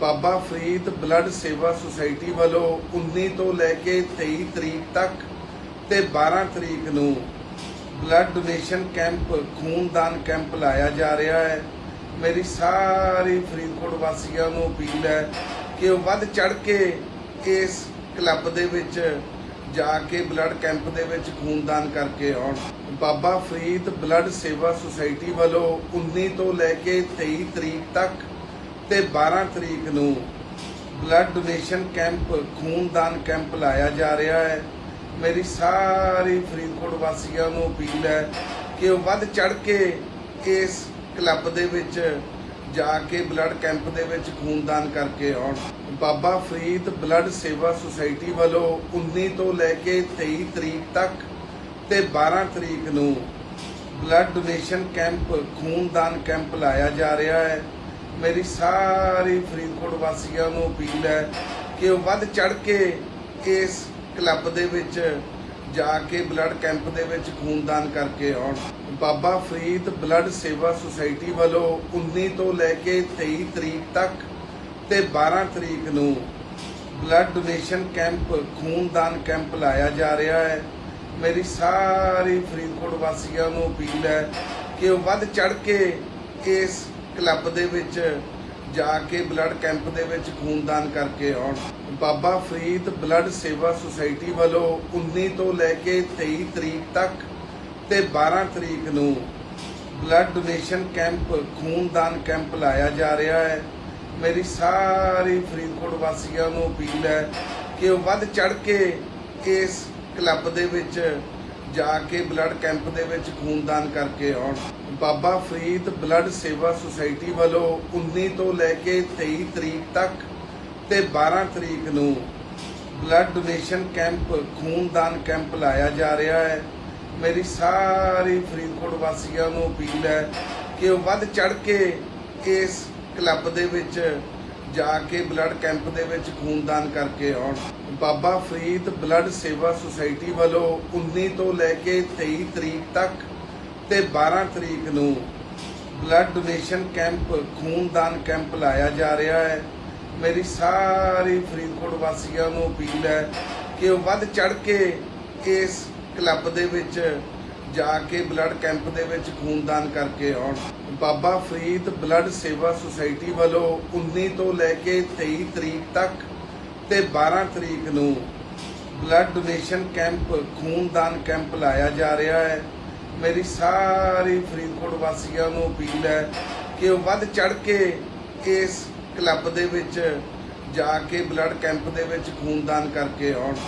ਬਾਬਾ Farid blood ਸੇਵਾ society ਵੱਲੋਂ 19 ਤੋਂ ਲੈ ਕੇ 23 ਤਰੀਕ ਤੱਕ ਤੇ 12 ਤਰੀਕ ਨੂੰ ਬਲੱਡ ਡੋਨੇਸ਼ਨ ਕੈਂਪ, ਖੂਨਦਾਨ ਕੈਂਪ ਲਾਇਆ ਜਾ ਰਿਹਾ ਹੈ। ਮੇਰੀ ਸਾਰੀ ਫਰੀਦਕੋਟ ਵਾਸੀਆਂ ਨੂੰ ਅਪੀਲ ਹੈ ਕਿ ਉਹ ਵੱਧ ਚੜ ਕੇ ਇਸ ਕਲੱਬ ਦੇ ਵਿੱਚ ਜਾ ਕੇ ਬਲੱਡ ਕੈਂਪ ਦੇ ਵਿੱਚ ਖੂਨਦਾਨ ਕਰਕੇ ਆਉਣ। ਬਾਬਾ ਫਰੀਦ ਬਲੱਡ ਸੇਵਾ ਸੁਸਾਇਟੀ ਵੱਲੋਂ 19 ਤੋਂ ਲੈ ਕੇ 23 ਤਰੀਕ ਤੱਕ ਤੇ 12 ਤਰੀਕ ਨੂੰ ਬਲੱਡ ਡੋਨੇਸ਼ਨ ਕੈਂਪ ਖੂਨਦਾਨ ਕੈਂਪ ਲਾਇਆ ਜਾ ਰਿਹਾ ਹੈ। ਮੇਰੀ ਸਾਰੀ ਫਰੀਦਕੋਟ ਵਾਸੀਆਂ ਨੂੰ ਅਪੀਲ ਹੈ ਕਿ ਉਹ ਵੱਧ ਚੜ ਕੇ ਇਸ ਕਲੱਬ ਦੇ ਵਿੱਚ ਜਾ ਕੇ ਬਲੱਡ ਕੈਂਪ ਦੇ ਵਿੱਚ ਖੂਨਦਾਨ ਕਰਕੇ ਆਉਣ। ਬਾਬਾ ਫਰੀਦ ਬਲੱਡ ਸੇਵਾ ਸੁਸਾਇਟੀ ਵੱਲੋਂ 19 ਤੋਂ ਲੈ ਕੇ 23 ਤਰੀਕ ਤੱਕ ਤੇ 12 ਤਰੀਕ ਨੂੰ ਬਲੱਡ ਡੋਨੇਸ਼ਨ ਕੈਂਪ ਖੂਨਦਾਨ ਕੈਂਪ ਲਾਇਆ ਜਾ ਰਿਹਾ ਹੈ। ਮੇਰੀ ਸਾਰੀ ਫਰੀਦਕੋਟ ਵਾਸੀਆਂ ਨੂੰ ਅਪੀਲ ਹੈ ਕਿ ਉਹ ਵੱਧ ਚੜ ਕੇ ਇਸ ਕਲੱਬ ਦੇ ਵਿੱਚ ਜਾ ਕੇ ਬਲੱਡ ਕੈਂਪ ਦੇ ਵਿੱਚ ਖੂਨਦਾਨ ਕਰਕੇ ਆਉਣ। ਬਾਬਾ ਫਰੀਦ ਬਲੱਡ ਸੇਵਾ ਸੁਸਾਇਟੀ ਵੱਲੋਂ 19 ਤੋਂ ਲੈ ਕੇ 23 ਤਰੀਕ ਤੱਕ ਤੇ 12 ਤਰੀਕ ਨੂੰ ਬਲੱਡ ਡੋਨੇਸ਼ਨ ਕੈਂਪ, ਖੂਨਦਾਨ ਕੈਂਪ ਲਾਇਆ ਜਾ ਰਿਹਾ ਹੈ। ਮੇਰੀ ਸਾਰੀ ਫਰੀਦਕੋਟ ਵਾਸੀਆਂ ਨੂੰ ਅਪੀਲ ਹੈ ਕਿ ਉਹ ਵੱਧ ਚੜ ਕੇ ਇਸ ਕਲੱਬ ਦੇ ਵਿੱਚ ਜਾ ਕੇ ਬਲੱਡ ਕੈਂਪ ਦੇ ਵਿੱਚ ਖੂਨਦਾਨ ਕਰਕੇ ਆਉਣ। ਬਾਬਾ ਫਰੀਦ ਬਲੱਡ ਸੇਵਾ ਸੁਸਾਇਟੀ ਵੱਲੋਂ 19 ਤੋਂ ਲੈ ਕੇ 23 ਤਰੀਕ ਤੱਕ ਤੇ 12 ਤਰੀਕ ਨੂੰ ਬਲੱਡ ਡੋਨੇਸ਼ਨ ਕੈਂਪ, ਖੂਨਦਾਨ ਕੈਂਪ ਲਾਇਆ ਜਾ ਰਿਹਾ ਹੈ। ਮੇਰੀ ਸਾਰੀ ਫਰੀਦਕੋਟ ਵਾਸੀਆਂ ਨੂੰ ਅਪੀਲ ਹੈ ਕਿ ਉਹ ਵੱਧ ਚੜ ਕੇ ਇਸ ਕਲੱਬ ਦੇ ਵਿੱਚ ਜਾ ਕੇ ਬਲੱਡ ਕੈਂਪ ਦੇ ਵਿੱਚ ਖੂਨਦਾਨ ਕਰਕੇ ਆਉਣ। ਬਾਬਾ ਫਰੀਦ ਬਲੱਡ ਸੇਵਾ ਸੁਸਾਇਟੀ ਵੱਲੋਂ 19 ਤੋਂ ਲੈ ਕੇ 23 ਤਰੀਕ ਤੱਕ ਤੇ 12 ਤਰੀਕ ਨੂੰ ਬਲੱਡ ਡੋਨੇਸ਼ਨ ਕੈਂਪ, ਖੂਨਦਾਨ ਕੈਂਪ ਲਾਇਆ ਜਾ ਰਿਹਾ ਹੈ। ਮੇਰੀ ਸਾਰੀ ਫਰੀਦਕੋਟ ਵਾਸੀਆਂ ਨੂੰ ਅਪੀਲ ਹੈ ਕਿ ਉਹ ਵੱਧ ਚੜ ਕੇ ਇਸ ਕਲੱਬ ਦੇ ਵਿੱਚ ਜਾ ਕੇ ਬਲੱਡ ਕੈਂਪ ਦੇ ਵਿੱਚ ਖੂਨਦਾਨ ਕਰਕੇ ਆਉਣ। ਬਾਬਾ ਫਰੀਦ ਬਲੱਡ ਸੇਵਾ ਸੁਸਾਇਟੀ ਵੱਲੋਂ 19 ਤੋਂ ਲੈ ਕੇ 23 ਤਰੀਕ ਤੱਕ ਤੇ 12 ਤਰੀਕ ਨੂੰ ਬਲੱਡ ਡੋਨੇਸ਼ਨ ਕੈਂਪ, ਖੂਨਦਾਨ ਕੈਂਪ ਲਾਇਆ ਜਾ ਰਿਹਾ ਹੈ। ਮੇਰੀ ਸਾਰੀ ਫਰੀਦਕੋਟ ਵਾਸੀਆਂ ਨੂੰ ਅਪੀਲ ਹੈ ਕਿ ਉਹ ਵੱਧ ਚੜ ਕੇ ਇਸ ਕਲੱਬ ਦੇ ਵਿੱਚ ਜਾ ਕੇ ਬਲੱਡ ਕੈਂਪ ਦੇ ਵਿੱਚ ਖੂਨਦਾਨ ਕਰਕੇ ਆਉਣ। ਬਾਬਾ ਫਰੀਦ ਬਲੱਡ ਸੇਵਾ ਸੁਸਾਇਟੀ ਵੱਲੋਂ 19 ਤੋਂ ਲੈ ਕੇ 23 ਤਰੀਕ ਤੱਕ ਤੇ 12 ਤਰੀਕ ਨੂੰ ਬਲੱਡ ਡੋਨੇਸ਼ਨ ਕੈਂਪ, ਖੂਨਦਾਨ ਕੈਂਪ ਲਾਇਆ ਜਾ ਰਿਹਾ ਹੈ। ਮੇਰੀ ਸਾਰੀ ਫਰੀਦਕੋਟ ਵਾਸੀਆਂ ਨੂੰ ਅਪੀਲ ਹੈ ਕਿ ਉਹ ਵੱਧ ਚੜ ਕੇ ਇਸ ਕਲੱਬ ਦੇ ਵਿੱਚ ਜਾ ਕੇ ਬਲੱਡ ਕੈਂਪ ਦੇ ਵਿੱਚ ਖੂਨਦਾਨ ਕਰਕੇ ਆਉਣ।